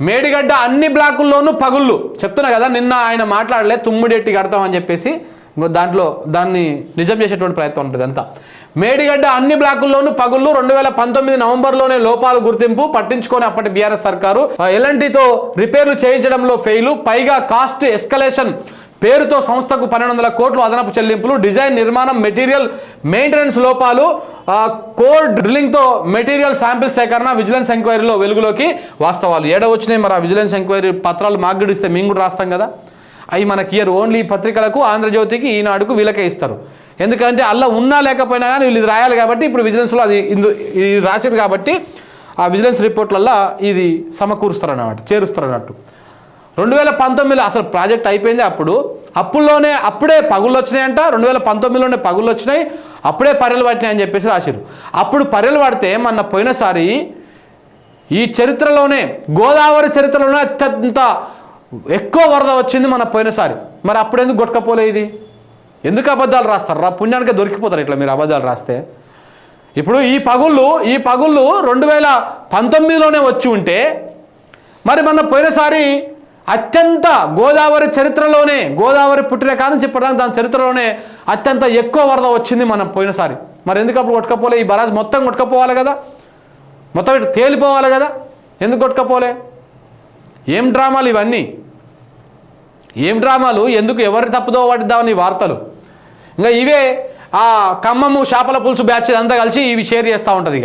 మేడిగడ్డ అన్ని బ్లాకుల్లోనూ పగుళ్ళు. చెప్తున్నా కదా నిన్న ఆయన మాట్లాడలే తుమ్మిడెట్టి కడతామని చెప్పేసి ఇంకో దాంట్లో దాన్ని నిజం చేసేటువంటి ప్రయత్నం ఉంటుంది అంతా. మేడిగడ్డ అన్ని బ్లాకుల్లోనూ పగుళ్ళు రెండు వేల పంతొమ్మిది నవంబర్లోనే లోపాలు గుర్తింపు పట్టించుకొని అప్పటి బీఆర్ఎస్ సర్కారు ఎల్ఎన్టీతో రిపేర్లు చేయించడంలో ఫెయిల్ పైగా కాస్ట్ ఎస్కలేషన్ పేరుతో సంస్థకు పన్నెండు వందల కోట్లు అదనపు చెల్లింపులు డిజైన్ నిర్మాణం మెటీరియల్ మెయింటెనెన్స్ లోపాలు కోడ్ కోర్ డ్రిల్లింగ్తో మెటీరియల్ శాంపిల్ సేకరణ విజిలెన్స్ ఎంక్వైరీలో వెలుగులోకి వాస్తవాలు. ఏడ వచ్చినాయి మరి ఆ విజిలెన్స్ ఎంక్వైరీ పత్రాలు? మాకు ఇస్తే మేము కూడా రాస్తాం కదా. అవి మనకి ఇయర్ ఓన్లీ పత్రికలకు ఆంధ్రజ్యోతికి ఈనాడుకు వీళ్ళకే ఇస్తారు. ఎందుకంటే అలా ఉన్నా లేకపోయినా కానీ వీళ్ళు ఇది రాయాలి కాబట్టి ఇప్పుడు విజిలెన్స్లో అది ఇందు ఇది రాశారు కాబట్టి ఆ విజిలెన్స్ రిపోర్ట్లల్లో ఇది సమకూరుస్తారు అన్నమాట చేరుస్తారు అన్నట్టు రెండు వేల పంతొమ్మిదిలో అసలు ప్రాజెక్ట్ అయిపోయింది అప్పుడు. అప్పుల్లోనే అప్పుడే పగుళ్ళు వచ్చినాయంట. రెండు వేల పంతొమ్మిదిలోనే పగుళ్ళు వచ్చినాయి. అప్పుడే పర్యలు పట్టినాయి అని చెప్పేసి రాశారు అప్పుడు పర్యలు పడితే మొన్న పోయినసారి ఈ చరిత్రలోనే గోదావరి చరిత్రలోనే అత్యంత ఎక్కువ వరద వచ్చింది మన పోయినసారి. మరి అప్పుడెందుకు ఎందుకు ఇది? ఎందుకు అబద్ధాలు రాస్తారు? రా పుణ్యానికి దొరికిపోతారు ఇట్లా మీరు అబద్ధాలు రాస్తే. ఇప్పుడు ఈ పగుళ్ళు ఈ పగుళ్ళు రెండు వేల పంతొమ్మిదిలోనే వచ్చి ఉంటే మరి మొన్న పోయినసారి అత్యంత గోదావరి చరిత్రలోనే గోదావరి పుట్టిన కాదని చెప్పడానికి దాని చరిత్రలోనే అత్యంత ఎక్కువ వరద వచ్చింది మనం పోయినసారి. మరి ఎందుకు అప్పుడు కొట్టుకపోలే? ఈ బరాజ్ మొత్తం కొట్టుకపోవాలి కదా? మొత్తం ఇటు తేలిపోవాలి కదా? ఎందుకు కొట్టుకపోలే? ఏం డ్రామాలు ఇవన్నీ? ఏం డ్రామాలు? ఎందుకు ఎవరి తప్పుదో పడిద్దామని ఈ వార్తలు. ఇంకా ఇవే ఆ ఖమ్మము చేపల పులుసు బ్యాచ్ అంతా కలిసి ఇవి షేర్ చేస్తూ ఉంటుంది ఇక.